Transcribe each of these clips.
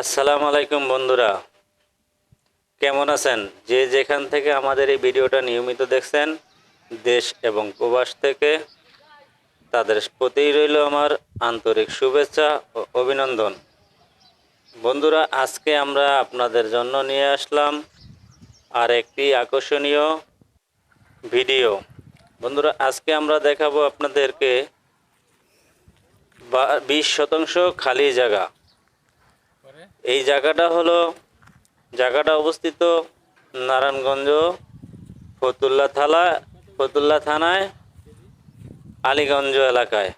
আসসালামু আলাইকুম বন্ধুরা। কেমন আছেন? যে যেখান থেকে আমাদের এই ভিডিওটা নিয়মিত দেখছেন, দেশ এবং প্রবাস থেকে, তাদের প্রতিই রইল আমার আন্তরিক শুভেচ্ছা ও অভিনন্দন। বন্ধুরা, আজকে আমরা আপনাদের জন্য নিয়ে আসলাম আর একটি আকর্ষণীয় ভিডিও। বন্ধুরা, আজকে আমরা দেখাবো আপনাদেরকে বিশ শতাংশ খালি জায়গা। এই জায়গাটা হলো জায়গাটা অবস্থিত নারায়ণগঞ্জ ফতুল্লা থালা ফতুল্লা থানায় আলীগঞ্জ এলাকায়।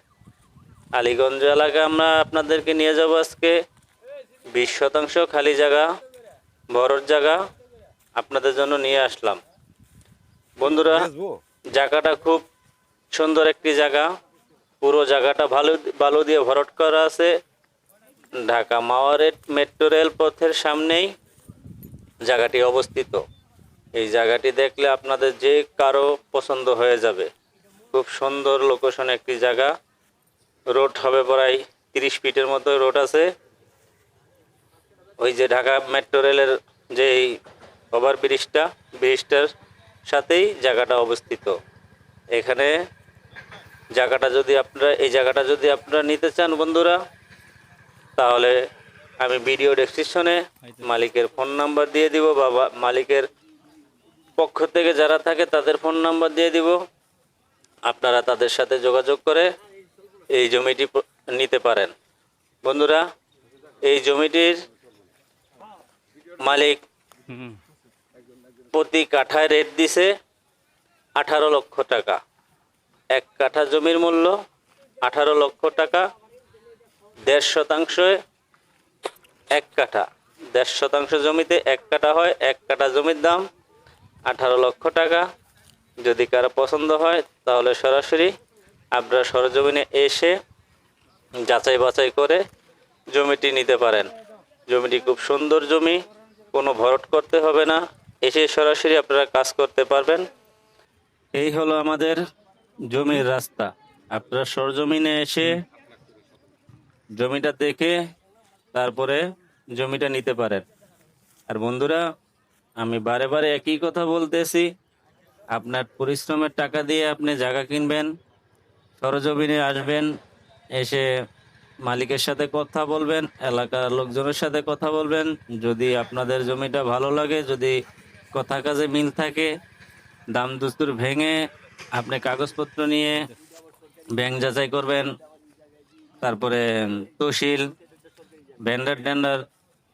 আলীগঞ্জ এলাকায় আমরা আপনাদেরকে নিয়ে যাব আজকে। বিশ শতাংশ খালি জায়গা বড়র জায়গা আপনাদের জন্য নিয়ে আসলাম। বন্ধুরা জায়গাটা খুব সুন্দর একটি জায়গা। পুরো জায়গাটা ভালো ভালো দিয়ে ভরট করা আছে। ঢাকা মাওয়ারেট মেট্রো রেল পথের সামনেই জায়গাটি অবস্থিত। এই জায়গাটি দেখলে আপনাদের যে কারও পছন্দ হয়ে যাবে। খুব সুন্দর লোকেশন একটি জায়গা। রোড হবে প্রায় তিরিশ ফিটের মতো রোড আছে। ওই যে ঢাকা মেট্রো রেলের যে ওভার ব্রিজটা ব্রিজটার সাথেই জায়গাটা অবস্থিত। এখানে জায়গাটা যদি আপনারা, এই জায়গাটা যদি আপনারা নিতে চান বন্ধুরা তাহলে আমি ভিডিও ডেসক্রিপশনে মালিকের ফোন নাম্বার দিয়ে দিব বা মালিকের পক্ষ থেকে যারা থাকে তাদের ফোন নাম্বার দিয়ে দিব। আপনারা তাদের সাথে যোগাযোগ করে এই জমিটি নিতে পারেন। বন্ধুরা এই জমিটির মালিক প্রতি কাঠায় রেট দিছে আঠারো লক্ষ টাকা। এক কাঠা জমির মূল্য আঠারো লক্ষ টাকা। দেড় শতাংশে এক কাঠা। দেড় শতাংশ জমিতে এক কাঠা হয়, এক কাঠা জমির দাম আঠারো লক্ষ টাকা। যদি কারও পছন্দ হয়, তাহলে সরাসরি আপনারা সরজমিনে এসে যাচাই বাছাই করে জমিটি নিতে পারেন। জমিটি খুব সুন্দর জমি, কোনো ভরট করতে হবে না। এসে সরাসরি আপনারা কাজ করতে পারবেন। এই হলো আমাদের জমির রাস্তা। আপনারা সরজমিনে এসে জমিটা দেখে তারপরে জমিটা নিতে পারেন। আর বন্ধুরা, আমি বারে বারে একই কথা বলতেছি, আপনার পরিশ্রমের টাকা দিয়ে আপনি জায়গা কিনবেন, সরজমিনে আসবেন, এসে মালিকের সাথে কথা বলবেন, এলাকার লোকজনের সাথে কথা বলবেন। যদি আপনাদের জমিটা ভালো লাগে, যদি কথা কাজে মিল থাকে, দাম দুস্তুর ভেঙে আপনি কাগজপত্র নিয়ে ব্যাংক যাচাই করবেন তারপরে তহসিল ভেন্ডার টেন্ডার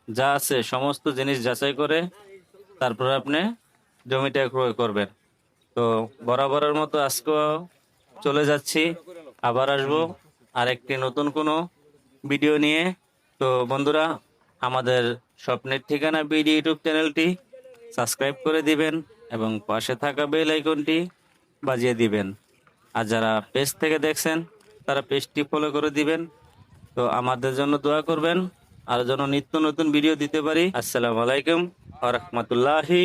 যা আছে, সমস্ত জিনিস যাচাই করে তারপরে আপনি জমিটা ক্রয় করবেন। তো বরাবরের মতো আজকেও চলে যাচ্ছি, আবার আসব আর একটি নতুন কোনো ভিডিও নিয়ে। তো বন্ধুরা, আমাদের স্বপ্নের ঠিকানা বিডি ইউটিউব চ্যানেলটি সাবস্ক্রাইব করে দিবেন এবং পাশে থাকা বেল আইকনটি বাজিয়ে দিবেন। আর যারা পেজ থেকে দেখছেন তারা পেজটি ফলো করে দিবেন। তো আমাদের জন্য দোয়া করবেন। আর যেন নিত্য নতুন ভিডিও দিতে পারি। আসসালামু আলাইকুম আ রহমতুল্লাহি